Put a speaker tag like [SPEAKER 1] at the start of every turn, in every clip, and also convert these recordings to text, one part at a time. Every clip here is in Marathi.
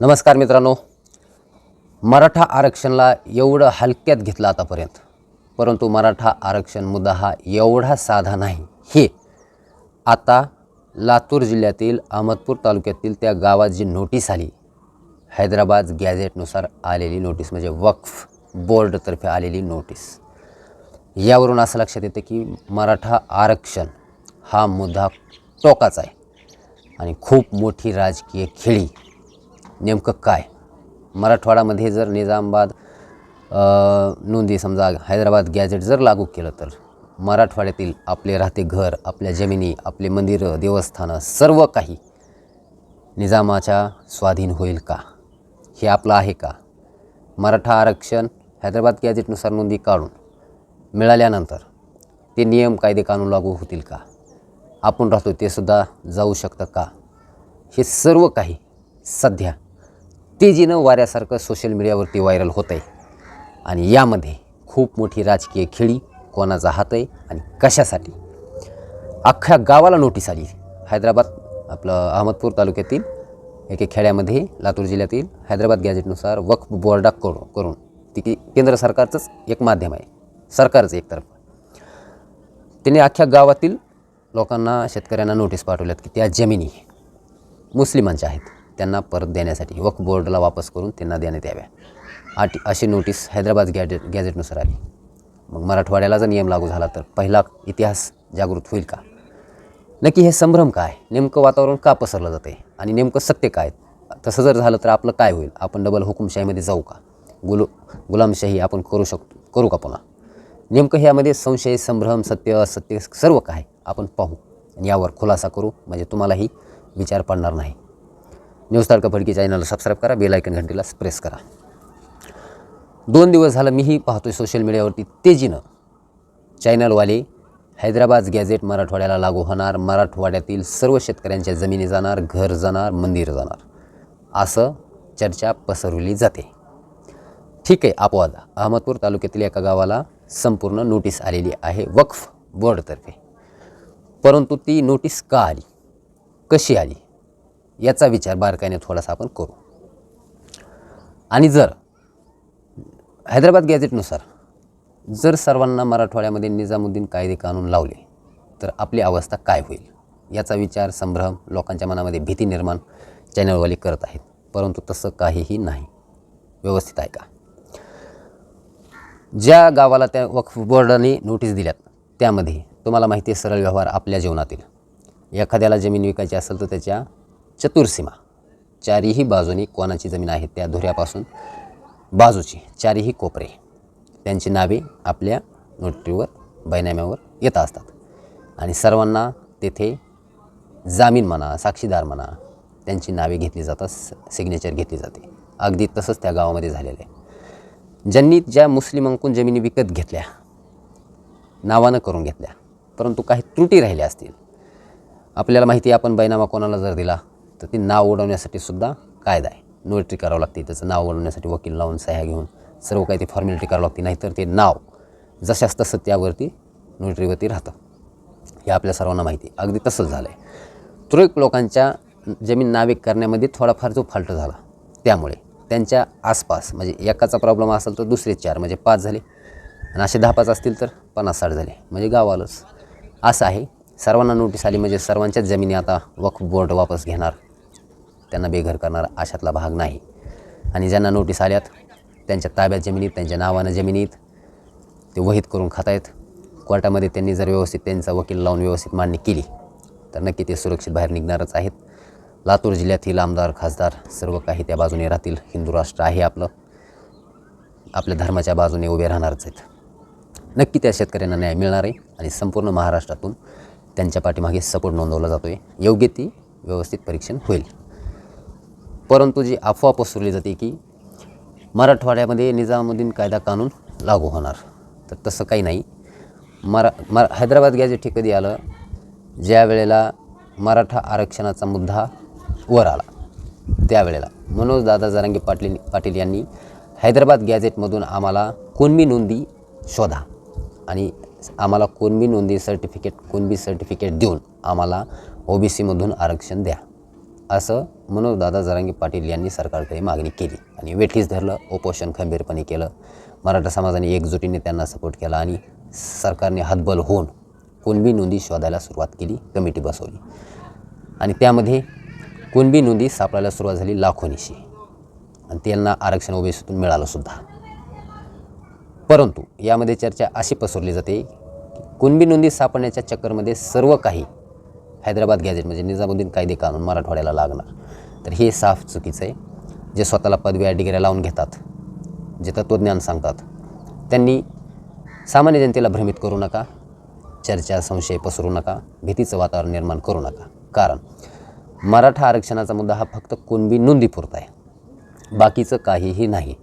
[SPEAKER 1] नमस्कार मित्रांनो. मराठा आरक्षणला एवढं हलक्यात घेतलं आतापर्यंत. परंतु मराठा आरक्षण मुद्दा हा एवढा साधा नाही. हे आता लातूर जिल्ह्यातील अहमदपूर तालुक्यातील त्या गावात जी नोटीस आली हैदराबाद गॅझेटनुसार आलेली नोटीस म्हणजे वक्फ बोर्डतर्फे आलेली नोटीस. यावरून असं लक्षात येतं की मराठा आरक्षण हा मुद्दा टोकाचा आहे. आणि खूप मोठी राजकीय खेळी नेमकं काय? मराठवाडामध्ये जर निजामबाद नोंदी समजा हैदराबाद गॅजेट जर लागू केलं तर मराठवाड्यातील आपले राहते घर आपल्या जमिनी आपले मंदिरं देवस्थानं सर्व काही निजामाच्या स्वाधीन होईल का? हे आपलं आहे का? मराठा आरक्षण हैदराबाद गॅजेटनुसार नोंदी काढून मिळाल्यानंतर ते नियम कायदे कानून लागू होतील का? आपण राहतो ते सुद्धा जाऊ शकतं का? हे सर्व काही सध्या तेजीनं वाऱ्यासारखं सोशल मीडियावरती व्हायरल होत आहे आणि यामध्ये खूप मोठी राजकीय खेळी कोणाचा हात आहे आणि कशासाठी? अख्ख्या गावाला नोटीस आली. हैदराबाद आपलं अहमदपूर तालुक्यातील एके खेड्यामध्ये लातूर जिल्ह्यातील हैदराबाद गॅजेटनुसार वक्फ बोर्डा करू करून. ती की केंद्र सरकारचंच एक माध्यम आहे. सरकारचं एकतर्फ. त्याने अख्ख्या गावातील लोकांना शेतकऱ्यांना नोटीस पाठवल्यात की त्या जमिनी मुस्लिमांच्या आहेत. त्यांना परत देण्यासाठी वक्फ बोर्डला वापस करून त्यांना देण्यात याव्या. आठ अशी नोटीस हैदराबाद गॅजेट गॅजेटनुसार आली. मग मराठवाड्याला जर नियम लागू झाला तर पहिला इतिहास जागृत होईल का? नक्की हे संभ्रम काय? नेमकं वातावरण का पसरलं जातं आहे आणि नेमकं सत्य काय? तसं जर झालं तर आपलं काय होईल? आपण डबल हुकुमशाहीमध्ये जाऊ का? गुल गुलामशाही आपण करू शकतो करू का पुन्हा? नेमकं ह्यामध्ये संशय संभ्रम सत्य असत्य सर्व काय? आपण पाहू. आणि यावर खुलासा करू. म्हणजे तुम्हालाही विचार पडणार नाही. न्यूज तारका फडकी चॅनलला सबस्क्राईब करा बेल आयकन घंटीला प्रेस करा. दोन दिवस झालं मीही पाहतोय सोशल मीडियावरती तेजीनं. चॅनलवाले हैदराबाद गॅझेट मराठवाड्याला लागू होणार मराठवाड्यातील सर्व शेतकऱ्यांच्या जमिनी जाणार घर जाणार मंदिर जाणार. असं चर्चा पसरवली जाते. ठीक आहे अपवाद. अहमदपूर तालुक्यातील एका गावाला संपूर्ण नोटीस आलेली आहे वक्फ बोर्डतर्फे. परंतु ती नोटीस का आली? कशी आली? याचा विचार बारकाईने थोडासा आपण करू. आणि जर हैदराबाद गॅझेटनुसार जर सर्वांना मराठवाड्यामध्ये निजामुद्दीन कायदे कानून लावले तर आपली अवस्था काय होईल? याचा विचार संभ्रम लोकांच्या मनामध्ये भीती निर्माण चॅनलवाले करत आहेत. परंतु तसं काहीही नाही. व्यवस्थित आहे का? ज्या गावाला त्या वक्फ बोर्डाने नोटीस दिल्यात त्यामध्ये तुम्हाला माहिती आहे सरळ व्यवहार आपल्या जीवनातील. एखाद्याला जमीन विकायची असेल तर त्याच्या चतुर्सीमा. चारीही बाजूनी कोणाची जमीन आहे त्या धुऱ्यापासून? बाजूची चारीही कोपरे. त्यांची नावे आपल्या नोटरीवर बैनाम्यावर येत असतात. आणि सर्वांना तेथे जामीन म्हणा साक्षीदार म्हणा त्यांची नावे घेतली जातात सिग्नेचर घेतली जाते. अगदी तसंच त्या गावामध्ये झालेलं आहे. ज्यांनी ज्या मुस्लिमांकून जमिनी विकत घेतल्या नावानं करून घेतल्या परंतु काही त्रुटी राहिल्या असतील. आपल्याला माहिती आहे आपण बैनामा कोणाला जर दिला तर ती नाव उडवण्यासाठी सुद्धा कायदा आहे. नोटरी करावं लागते त्याचं नाव उडवण्यासाठी वकील लावून सह्या घेऊन सर्व काही ते फॉर्मॅलिटी करावं लागते नाहीतर ते नाव जशास तसं त्यावरती नोटरीवरती राहतं. हे आपल्या सर्वांना माहिती अगदी तसंच झालं आहे तुरळक लोकांच्या जमीन नाविक करण्यामध्ये थोडाफार जो फाल्ट झाला त्यामुळे त्यांच्या आसपास म्हणजे एकाचा प्रॉब्लेम असेल तर दुसरे चार म्हणजे पाच झाले. आणि असे दहा पाच असतील तर पन्नास साठ झाले. म्हणजे गाव आलंच असं आहे. सर्वांना नोटीस आली म्हणजे सर्वांच्याच जमिनी आता वक्फ बोर्ड वापस घेणार. त्यांना बेघर करणार अशातला भाग नाही. आणि ज्यांना नोटीस आल्यात त्यांच्या ताब्यात जमिनीत त्यांच्या नावानं जमिनीत ते वहीत करून खातायत. कोर्टामध्ये त्यांनी जर व्यवस्थित त्यांचा वकील लावून व्यवस्थित मांडणी केली तर नक्की ते सुरक्षित बाहेर निघणारच आहेत. लातूर जिल्ह्यातील आमदार खासदार सर्व काही त्या बाजूने राहतील. हिंदू राष्ट्र आहे आपलं. आपल्या धर्माच्या बाजूने उभे राहणारच आहेत. नक्की त्या शेतकऱ्यांना न्याय मिळणार आहे आणि संपूर्ण महाराष्ट्रातून त्यांच्या पाठीमागे सपोर्ट नोंदवला जातो आहे योग्य ती व्यवस्थित परीक्षण होईल. परंतु जी अफवा पसरली जाते की मराठवाड्यामध्ये निजामुद्दीन कायदा कानून लागू होणार. तर तसं काही नाही. मरा मरा हैदराबाद गॅजेट हे कधी आलं? ज्या वेळेला मराठा आरक्षणाचा मुद्दा वर आला. त्यावेळेला मनोज दादा जरांगे पाटील पाटील यांनी हैदराबाद गॅजेटमधून आम्हाला कुणबी नोंदी शोधा आणि आम्हाला कुणबी नोंदी सर्टिफिकेट कुणबी सर्टिफिकेट देऊन आम्हाला ओ बी सीमधून आरक्षण द्या. असं मनोजदादा जरांगे पाटील यांनी सरकारकडे मागणी केली. आणि वेठीस धरलं उपोषण खंबीरपणे केलं. मराठा समाजाने एकजुटीने त्यांना सपोर्ट केला आणि सरकारने हातबल होऊन कुणबी नोंदी शोधायला सुरुवात केली कमिटी बसवली. आणि त्यामध्ये कुणबी नोंदी सापडायला सुरुवात झाली लाखोनीशी. आणि त्यांना आरक्षण ओबीसीतून मिळालंसुद्धा परंतु यामध्ये चर्चा अशी पसरली जाते की कुणबी नोंदी सापडण्याच्या चक्करमध्ये सर्व काही हैदराबाद गॅजेट म्हणजे निजामुद्दीन कायदे कानून मराठवाड्याला लागणार. तर हे साफ चुकीचं आहे. जे स्वतःला पदव्या डिग्र्या लावून घेतात जे तत्त्वज्ञान सांगतात त्यांनी सामान्य जनतेला भ्रमित करू नका चर्चा संशय पसरू नका भीतीचं वातावरण निर्माण करू नका. कारण मराठा आरक्षणाचा मुद्दा हा फक्त कुणबी नोंदीपुरता आहे. बाकीचं काहीही नाही.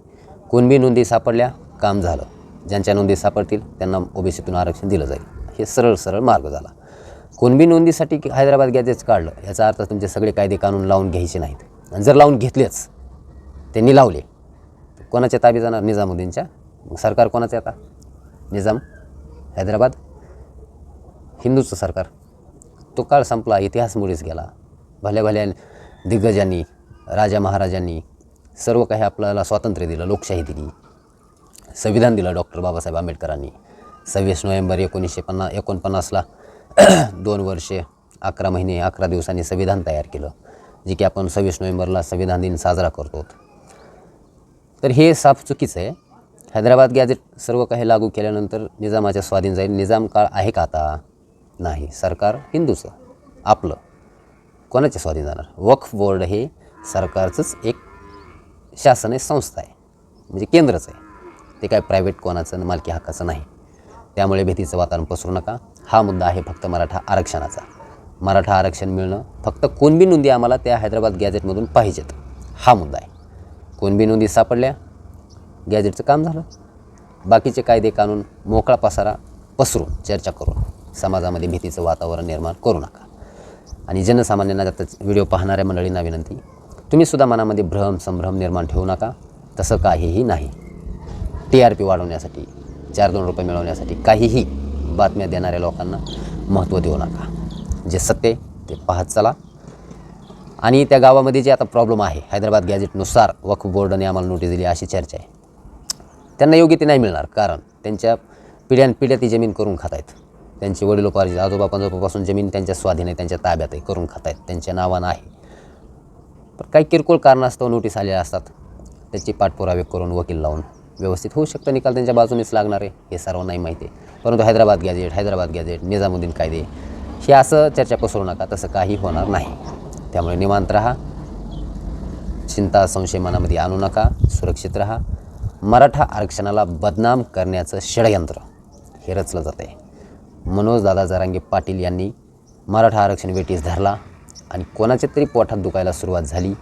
[SPEAKER 1] कुणबी नोंदी सापडल्या काम झालं. ज्यांच्या नोंदी सापडतील त्यांना ओबीसीतून आरक्षण दिलं जाईल. हे सरळ सरळ मार्ग झाला. कुणबी नोंदीसाठी की हैदराबाद गॅजेट्स काढलं याचा अर्थ तुमचे सगळे कायदे कानून लावून घ्यायचे नाहीत. आणि जर लावून घेतलेच त्यांनी लावले कोणाच्या ताबी जाणार? निजामुद्दीनच्या. मग सरकार कोणाचं आता? निजाम हैदराबाद हिंदूचं सरकार. तो काळ संपला इतिहास मुळीच गेला. भल्या भल्या दिग्गजांनी राजा महाराजांनी सर्व काही आपल्याला स्वातंत्र्य दिलं लोकशाही दिली. संविधान दिलं डॉक्टर बाबासाहेब आंबेडकरांनी. सव्वीस नोव्हेंबर एकोणीसशे पन्नास एकोणपन्नासला दोन वर्षे अकरा महिने अकरा दिवसांनी संविधान तयार केलं जे की आपण सव्वीस नोव्हेंबरला संविधान दिन साजरा करतो. तर हे साफ चुकीचं आहे. हैदराबाद गॅजेट सर्व काही लागू केल्यानंतर निजामाच्या स्वाधीन जाईल निजाम काळ आहे का आता? नाही. सरकार हिंदूचं आपलं. कोणाच्या स्वाधीन जाणार? वक्फ बोर्ड हे सरकारचंच एक शासन आहे. संस्था आहे म्हणजे केंद्रच आहे. ते काय प्रायव्हेट कोणाचं आणि मालकी हक्काचं नाही. त्यामुळे भीतीचं वातावरण पसरू नका. हा मुद्दा आहे फक्त मराठा आरक्षणाचा. मराठा आरक्षण मिळणं फक्त कोणबी नोंदी आम्हाला त्या हैदराबाद गॅजेटमधून पाहिजेत. हा मुद्दा आहे. कोणबी नोंदी सापडल्या? गॅजेटचं काम झालं. बाकीचे कायदे कानून मोकळा पसारा पसरून चर्चा करून समाजामध्ये भीतीचं वातावरण निर्माण करू नका. आणि जनसामान्यांना आता व्हिडिओ पाहणाऱ्या मंडळींना विनंती तुम्हीसुद्धा मनामध्ये भ्रम संभ्रम निर्माण ठेवू नका. तसं काहीही नाही. टी आर पी वाढवण्यासाठी चार दोन रुपये मिळवण्यासाठी काहीही बातम्या देणाऱ्या लोकांना महत्त्व देऊ नका. जे सत्य ते पाहत चला. आणि त्या गावामध्ये जे आता प्रॉब्लेम आहे हैदराबाद गॅजेटनुसार वक्फ बोर्डाने आम्हाला नोटीस दिली अशी चर्चा आहे. त्यांना योग्य ते नाही मिळणार कारण त्यांच्या पिढ्यानपिढ्या ती जमीन करून खात आहेत. त्यांचे वडिलोपार्जित आजोबा पंजोबापासून जमीन त्यांच्या स्वाधीन आहे त्यांच्या ताब्यात आहे करून खात आहेत त्यांच्या नावानं आहे. पण काही किरकोळ कारणास्तव नोटीस आलेल्या असतात. त्याची पाठपुरावे करून वकील लावून व्यवस्थित होऊ शकतं. निकाल त्यांच्या बाजूनेच लागणार आहे हे सर्वांनाही माहिती आहे. परंतु हैदराबाद गॅजेट हैदराबाद गॅजेट निजामुद्दीन कायदे हे असं चर्चा पसरू नका तसं काही होणार नाही. त्यामुळे निवांत राहा. चिंता संशय मनामध्ये आणू नका. सुरक्षित राहा. मराठा आरक्षणाला बदनाम करण्याचं षडयंत्र हे रचलं जात आहे मनोजदादा जरांगे पाटील यांनी मराठा आरक्षण वेटीस धरला आणि कोणाच्या तरी पोटात दुखायला सुरुवात झाली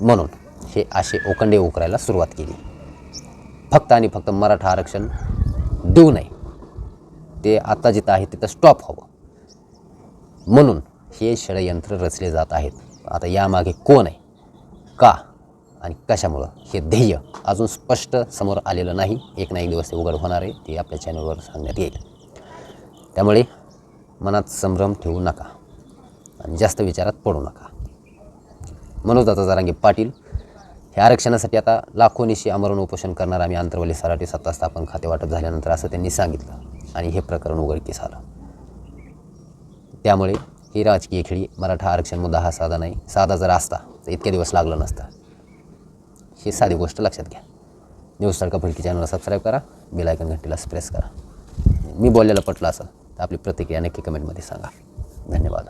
[SPEAKER 1] म्हणून हे असे ओकंडे उकरायला सुरुवात केली. फक्त आणि फक्त मराठा आरक्षण देऊ नये. ते आता जिथं आहे तिथं स्टॉप हवं. म्हणून हे षडयंत्र रचले जात आहेत. आता यामागे कोण आहे? का? आणि कशामुळं? हे ध्येय अजून स्पष्ट समोर आलेलं नाही. एक ना एक दिवस ते उघड होणार आहे. ते आपल्या चॅनलवर सांगण्यात येईल. त्यामुळे मनात संभ्रम ठेवू नका. आणि जास्त विचारात पडू नका. मनोजदाता जारांगे पाटील हे आरक्षणासाठी आता लाखोनिशी आमरण उपोषण करणार. आम्ही आंतरवली सराठी सत्ता स्थापन खाते वाटप झाल्यानंतर असं त्यांनी सांगितलं. आणि हे प्रकरण उघडकीस आलं. त्यामुळे ही राजकीय खेळी मराठा आरक्षण मुद्दा हा साधा नाही साधा जर असता तर इतके दिवस लागलं नसतं. ही साधी गोष्ट लक्षात घ्या. न्यूज तडका फलकी चॅनलला सबस्क्राईब करा बिल आयकन घंटीला प्रेस करा. मी बोललेलं पटलं असं तर आपली प्रतिक्रिया नक्की कमेंटमध्ये सांगा. धन्यवाद.